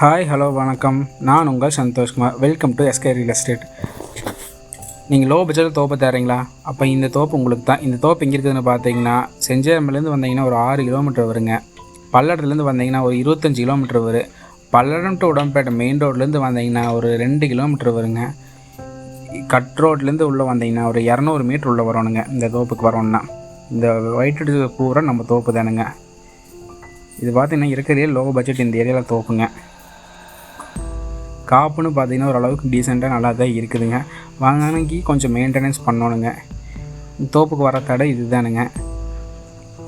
Hi hello வணக்கம். நான் உங்கள் Santhoshkumar welcome to SK real estate நீங்கள் லோ பட்ஜெட்டில் தோப்பு தரீங்களா அப்போ இந்த தோப்பு உங்களுக்கு தான். இந்த தோப்பு எங்கே இருக்குதுன்னு பார்த்தீங்கன்னா செஞ்சேரிமலேருந்து வந்தீங்கன்னா ஒரு ஆறு கிலோமீட்டர் வருங்க. பல்லடத்துலேருந்து வந்தீங்கன்னா ஒரு இருபத்தஞ்சி கிலோமீட்டர் வரும் பல்லடம் டு உடம்பேட்டை மெயின் ரோட்லேருந்து வந்தீங்கன்னா ஒரு ரெண்டு கிலோமீட்டர் வருங்க. கட் ரோட்லேருந்து உள்ளே வந்தீங்கன்னா ஒரு இரநூறு மீட்டர் உள்ளே வரணுங்க இந்த தோப்புக்கு வரணும்னா இந்த ஒயிட் பூரா நம்ம தோப்பு தானுங்க. இது பார்த்தீங்கன்னா இருக்கிறதே லோ பட்ஜெட் இந்த ஏரியாவில் தோப்புங்க. காப்புன்னு பார்த்தீங்கன்னா ஓரளவுக்கு டீசெண்டாக நல்லா தான் இருக்குதுங்க. வாங்கினக்கு கொஞ்சம் மெயின்டெனன்ஸ் பண்ணணுங்க. தோப்புக்கு வர தடை இதுதானுங்க.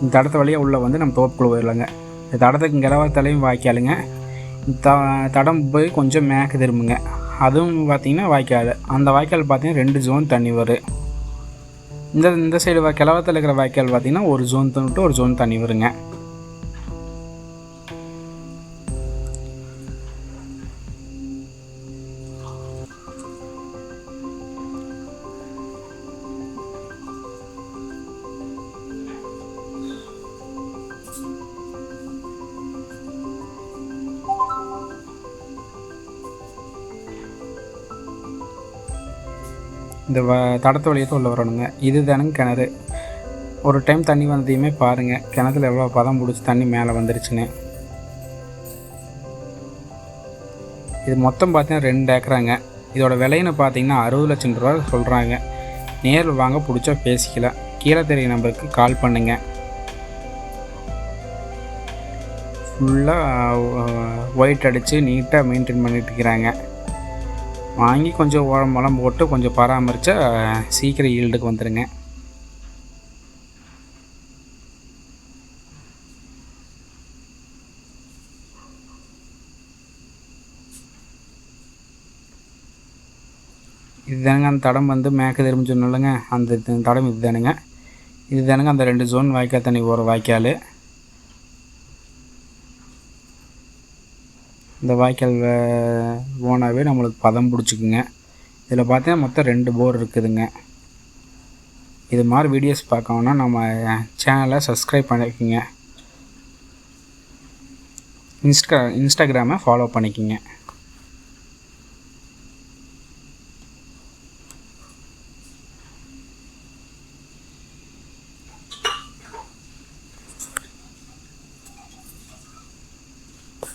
இந்த தடத்தை வழியாக உள்ளே வந்து நம்ம தோப்புக்குள்ளே போயிடலாங்க இந்த தடத்துக்கு கிளவத்தலையும் வாய்க்காலுங்க. த தடம் போய் கொஞ்சம் மேக்க திரும்புங்க. அதுவும் பார்த்தீங்கன்னா வாய்க்கால். அந்த வாய்க்கால் பார்த்தீங்கன்னா ரெண்டு ஜோன் தண்ணி வரும் இந்த இந்த சைடு கிளவத்தில் இருக்கிற வாய்க்கால் பார்த்தீங்கன்னா ஒரு ஜோன் விட்டு ஒரு ஜோன் தண்ணி வருங்க. இந்த வ தடத்து வழியத்தை உள்ள வரணுங்க. இது தானுங்க கிணறு. ஒரு டைம் தண்ணி வந்ததையுமே பாருங்கள் கிணத்துல எவ்வளோ பதம் பிடிச்சி தண்ணி மேலே வந்துருச்சுன்னு. இது மொத்தம் பார்த்தீங்கன்னா ரெண்டு ஏக்கராங்க. இதோட விலைன்னு பார்த்தீங்கன்னா அறுபது லட்சம் ரூபா சொல்கிறாங்க நேரில் வாங்க பிடிச்சா பேசிக்கலாம் கீழே தெரிய நம்பருக்கு கால் பண்ணுங்கள் ஃபுல்லாக ஒயிட் அடித்து நீட்டாக மெயின்டைன் பண்ணிட்டு இருக்கிறாங்க. வாங்கி கொஞ்சம் உரம் வளம் போட்டு கொஞ்சம் பராமரித்தா சீக்கிரம் ஈல்டுக்கு வந்துடுங்க இதுதானுங்க அந்த தடம் வந்து மேற்கு திரும்ப சொன்னோம்லங்க அந்த தடம் இதுதானுங்க. இதுதானுங்க அந்த ரெண்டு ஜோன் வாய்க்கால் தண்ணி போகிற வாய்க்கால். இந்த வாய்க்கால் ஓனாகவே நம்மளுக்கு பதம் பிடிச்சிக்குங்க. இதில் பார்த்தீங்கன்னா மொத்தம் ரெண்டு போர் இருக்குதுங்க. இது மாதிரி வீடியோஸ் பார்க்கணுன்னா நம்ம சேனலை சப்ஸ்கிரைப் பண்ணிக்கோங்க. இன்ஸ்டா இன்ஸ்டாகிராமை ஃபாலோ பண்ணிக்கோங்க.